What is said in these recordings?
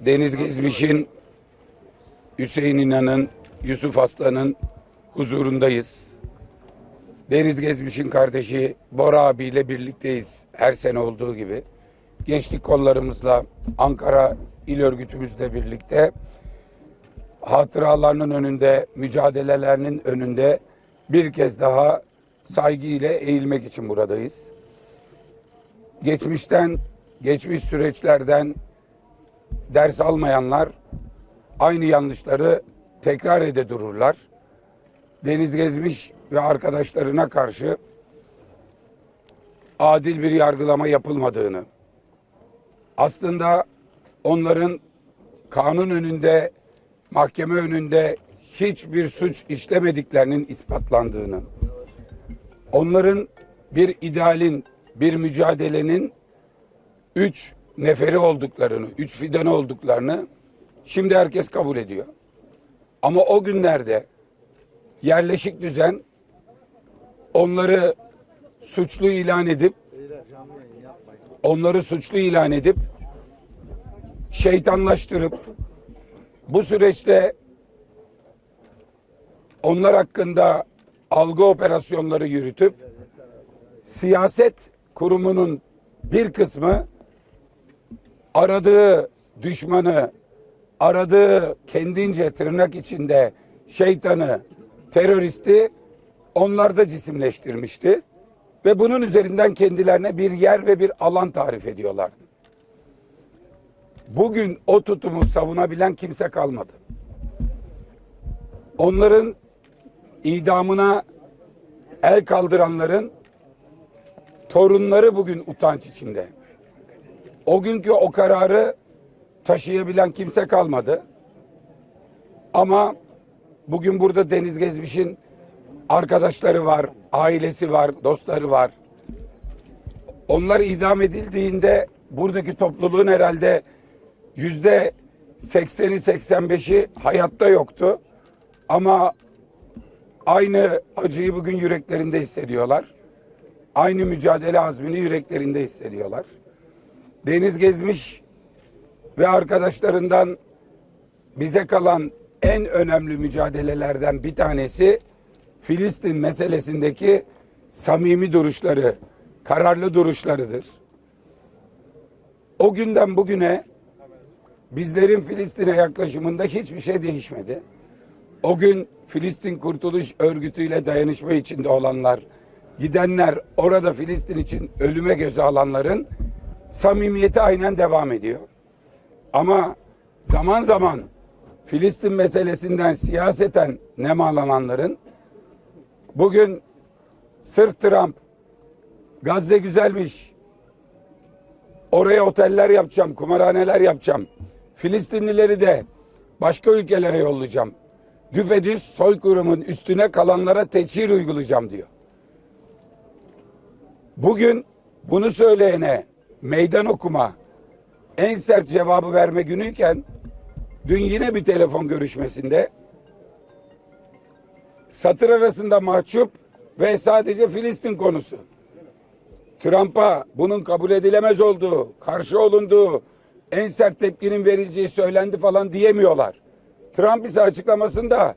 Deniz Gezmiş'in, Hüseyin İnan'ın, Yusuf Aslan'ın huzurundayız. Deniz Gezmiş'in kardeşi Bora abiyle birlikteyiz her sene olduğu gibi. Gençlik kollarımızla Ankara İl Örgütümüzle birlikte hatıralarının önünde, mücadelelerinin önünde bir kez daha saygıyla eğilmek için buradayız. Geçmişten, geçmiş süreçlerden ders almayanlar aynı yanlışları tekrar ede dururlar. Deniz Gezmiş ve arkadaşlarına karşı adil bir yargılama yapılmadığını, aslında onların kanun önünde, mahkeme önünde hiçbir suç işlemediklerinin ispatlandığını, onların bir idealin, bir mücadelenin üç neferi olduklarını, üç fidanı olduklarını şimdi herkes kabul ediyor. Ama o günlerde yerleşik düzen onları suçlu ilan edip onları suçlu ilan edip şeytanlaştırıp bu süreçte onlar hakkında algı operasyonları yürütüp siyaset kurumunun bir kısmı aradığı düşmanı, aradığı kendince tırnak içinde şeytanı, teröristi onlarda cisimleştirmişti. Ve bunun üzerinden kendilerine bir yer ve bir alan tarif ediyorlardı. Bugün o tutumu savunabilen kimse kalmadı. Onların idamına el kaldıranların torunları bugün utanç içinde. O günkü o kararı taşıyabilen kimse kalmadı. Ama bugün burada Deniz Gezmiş'in arkadaşları var, ailesi var, dostları var. Onlar idam edildiğinde buradaki topluluğun herhalde yüzde 80'i 85'i hayatta yoktu. Ama aynı acıyı bugün yüreklerinde hissediyorlar. Aynı mücadele azmini yüreklerinde hissediyorlar. Deniz Gezmiş ve arkadaşlarından bize kalan en önemli mücadelelerden bir tanesi Filistin meselesindeki samimi duruşları, kararlı duruşlarıdır. O günden bugüne bizlerin Filistin'e yaklaşımında hiçbir şey değişmedi. O gün Filistin Kurtuluş Örgütü ile dayanışma içinde olanlar, gidenler, orada Filistin için ölüme göze alanların samimiyeti aynen devam ediyor. Ama zaman zaman Filistin meselesinden siyaseten nemalananların bugün sırf Trump Gazze güzelmiş. Oraya oteller yapacağım, kumarhaneler yapacağım. Filistinlileri de başka ülkelere yollayacağım. Düpedüz soykırımın üstüne kalanlara teçhir uygulayacağım diyor. Bugün bunu söyleyene meydan okuma en sert cevabı verme günüyken dün yine bir telefon görüşmesinde satır arasında mahcup ve sadece Filistin konusu. Trump'a bunun kabul edilemez olduğu, karşı olunduğu, en sert tepkinin verileceği söylendi falan diyemiyorlar. Trump ise açıklamasında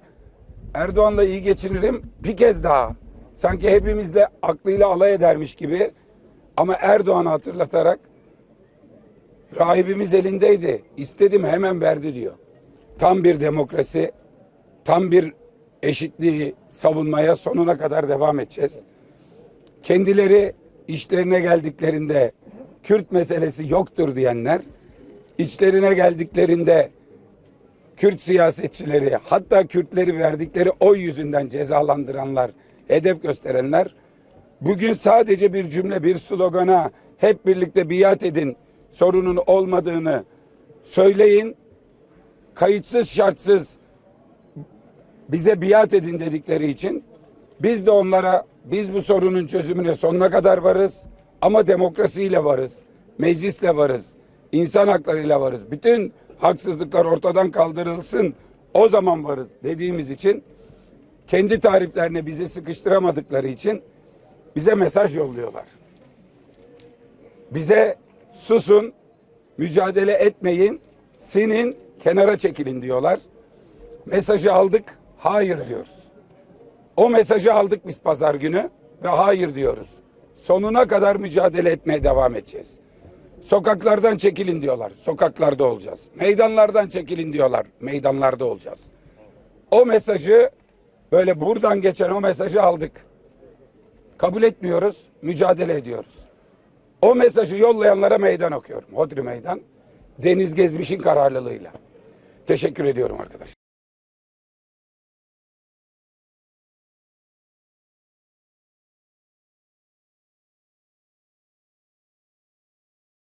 Erdoğan'la iyi geçinirim bir kez daha. Sanki hepimizle aklıyla alay edermiş gibi ama Erdoğan'ı hatırlatarak rahibimiz elindeydi. İstedim hemen verdi diyor. Tam bir demokrasi, tam bir eşitliği savunmaya sonuna kadar devam edeceğiz. Kendileri işlerine geldiklerinde Kürt meselesi yoktur diyenler, içlerine geldiklerinde Kürt siyasetçileri hatta Kürtleri verdikleri oy yüzünden cezalandıranlar, hedef gösterenler bugün sadece bir cümle, bir slogana hep birlikte biat edin sorunun olmadığını söyleyin. Kayıtsız şartsız bize biat edin dedikleri için biz de onlara biz bu sorunun çözümüne sonuna kadar varız ama demokrasiyle varız. Meclisle varız. insan haklarıyla varız. Bütün haksızlıklar ortadan kaldırılsın. O zaman varız dediğimiz için kendi tariflerine bizi sıkıştıramadıkları için bize mesaj yolluyorlar. Bize susun, mücadele etmeyin, sinin, kenara çekilin diyorlar. Mesajı aldık, hayır diyoruz. O mesajı aldık biz pazar günü ve hayır diyoruz. Sonuna kadar mücadele etmeye devam edeceğiz. Sokaklardan çekilin diyorlar. Sokaklarda olacağız. Meydanlardan çekilin diyorlar. Meydanlarda olacağız. O mesajı böyle buradan geçen o mesajı aldık. Kabul etmiyoruz, mücadele ediyoruz. O mesajı yollayanlara meydan okuyorum. Hodri meydan. Deniz Gezmiş'in kararlılığıyla. Teşekkür ediyorum arkadaşlar.